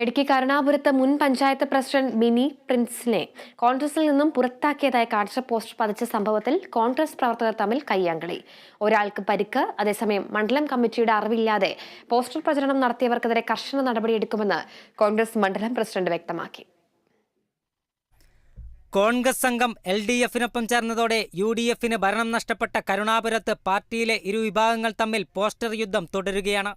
ഇടുക്കി കരുണാപുരത്ത് മുൻ panchayat president mini പ്രിൻസിനെ കോൺഗ്രസിൽ നിന്നും പുറത്താക്കിയതായി കാഴ്ച പോസ്റ്റർ പതിച്ച സംഭവത്തിൽ കോൺഗ്രസ് പ്രവർത്തകർ തമ്മിൽ കയ്യാങ്കളി. ഒരാൾക്ക് പരിക്ക് അതേസമയം മണ്ഡലം കമ്മിറ്റിയുടെ അറിവില്ലാതെ പോസ്റ്റർ പ്രചരണം നടത്തിയവർക്കെതിരെ കർശന നടപടിയെടുക്കുമെന്ന് കോൺഗ്രസ് മണ്ഡലം പ്രസിഡന്റ് വ്യക്തമാക്കി. കോൺഗ്രസ് സംഘം എൽ ഡി എഫിനൊപ്പം ചേർന്നതോടെ യു ഡി എഫിന് ഭരണം നഷ്ടപ്പെട്ട കരുണാപുരത്ത് പാർട്ടിയിലെ ഇരു വിഭാഗങ്ങൾ തമ്മിൽ പോസ്റ്റർ യുദ്ധം തുടരുകയാണ്.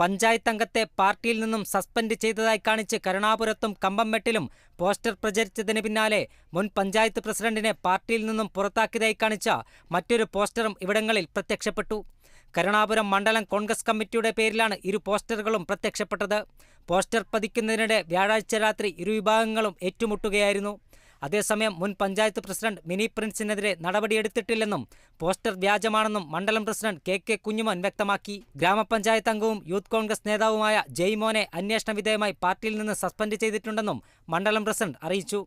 പഞ്ചായത്ത് അംഗത്തെ പാർട്ടിയിൽ നിന്നും സസ്പെൻഡ് ചെയ്തതായി കാണിച്ച് കരുണാപുരത്തും കമ്പംമെട്ടിലും പോസ്റ്റർ പ്രചരിച്ചതിന് പിന്നാലെ മുൻ പഞ്ചായത്ത് പ്രസിഡന്റിനെ പാർട്ടിയിൽ നിന്നും പുറത്താക്കിയതായി കാണിച്ച മറ്റൊരു പോസ്റ്ററും ഇവിടങ്ങളിൽ പ്രത്യക്ഷപ്പെട്ടു. കരുണാപുരം മണ്ഡലം കോൺഗ്രസ് കമ്മിറ്റിയുടെ പേരിലാണ് ഇരു പോസ്റ്ററുകളും പ്രത്യക്ഷപ്പെട്ടത്. പോസ്റ്റർ പതിക്കുന്നതിനിടെ വ്യാഴാഴ്ച രാത്രി ഇരു വിഭാഗങ്ങളും ഏറ്റുമുട്ടുകയായിരുന്നു. അതേസമയം മുൻ പഞ്ചായത്ത് പ്രസിഡന്റ് മിനി പ്രിൻസിനെതിരെ നടപടിയെടുത്തിട്ടില്ലെന്നും പോസ്റ്റർ വ്യാജമാണെന്നും മണ്ഡലം പ്രസിഡന്റ് കെ കെ കുഞ്ഞുമോൻ വ്യക്തമാക്കി. ഗ്രാമപഞ്ചായത്ത് അംഗവും യൂത്ത് കോൺഗ്രസ് നേതാവുമായ ജയ്മോനെ അന്വേഷണ വിധേയമായി പാർട്ടിയിൽ നിന്ന് സസ്പെൻഡ് ചെയ്തിട്ടുണ്ടെന്നും മണ്ഡലം പ്രസിഡന്റ് അറിയിച്ചു.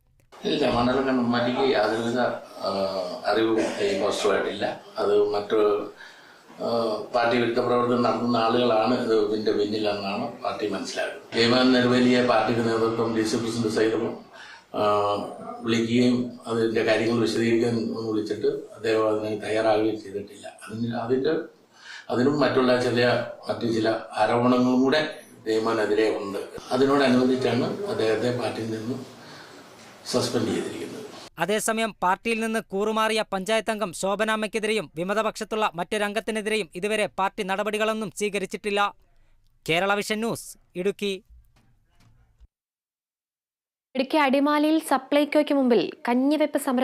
അത് മറ്റു പാർട്ടി വിരുദ്ധ പ്രവർത്തനം നടത്തുന്ന ആളുകളാണ് ഇത് ഇതിന്റെ പിന്നിലെന്നാണ് പാർട്ടി മനസ്സിലാക്കുന്നത്. ജയമാൻ നിർവേലിയെ പാർട്ടിക്ക് നേതൃത്വം ഡി സി പ്രസിഡന്റ് സഹിതം ആ, വിളിക്കുകയും അതിന്റെ കാര്യങ്ങൾ വിശദീകരിക്കാൻ വിളിച്ചിട്ട് അദ്ദേഹം അതിന് തയ്യാറാവുകയും ചെയ്തിട്ടില്ല. അതിന് അതിന്റെ അതിനും മറ്റുള്ള ചില മറ്റു ചില ആരോപണങ്ങളും കൂടെ നിയമനെതിരെ ഉണ്ട്. അതിനോടനുബന്ധിച്ചാണ് അദ്ദേഹത്തെ പാർട്ടിയിൽ നിന്ന് സസ്പെൻഡ് ചെയ്തിരിക്കുന്നത്. അതേസമയം പാർട്ടിയിൽ നിന്ന് കൂറുമാറിയ പഞ്ചായത്ത് അംഗം ശോഭനാമ്മയ്ക്കെതിരെയും വിമതപക്ഷത്തുള്ള മറ്റൊരംഗത്തിനെതിരെയും ഇതുവരെ പാർട്ടി നടപടികളൊന്നും സ്വീകരിച്ചിട്ടില്ല. Kerala vision news Idukki. Idukki അടിമാലിയിൽ സപ്ലൈകോയ്ക്ക് മുമ്പിൽ കഞ്ഞിവെപ്പ് സമരം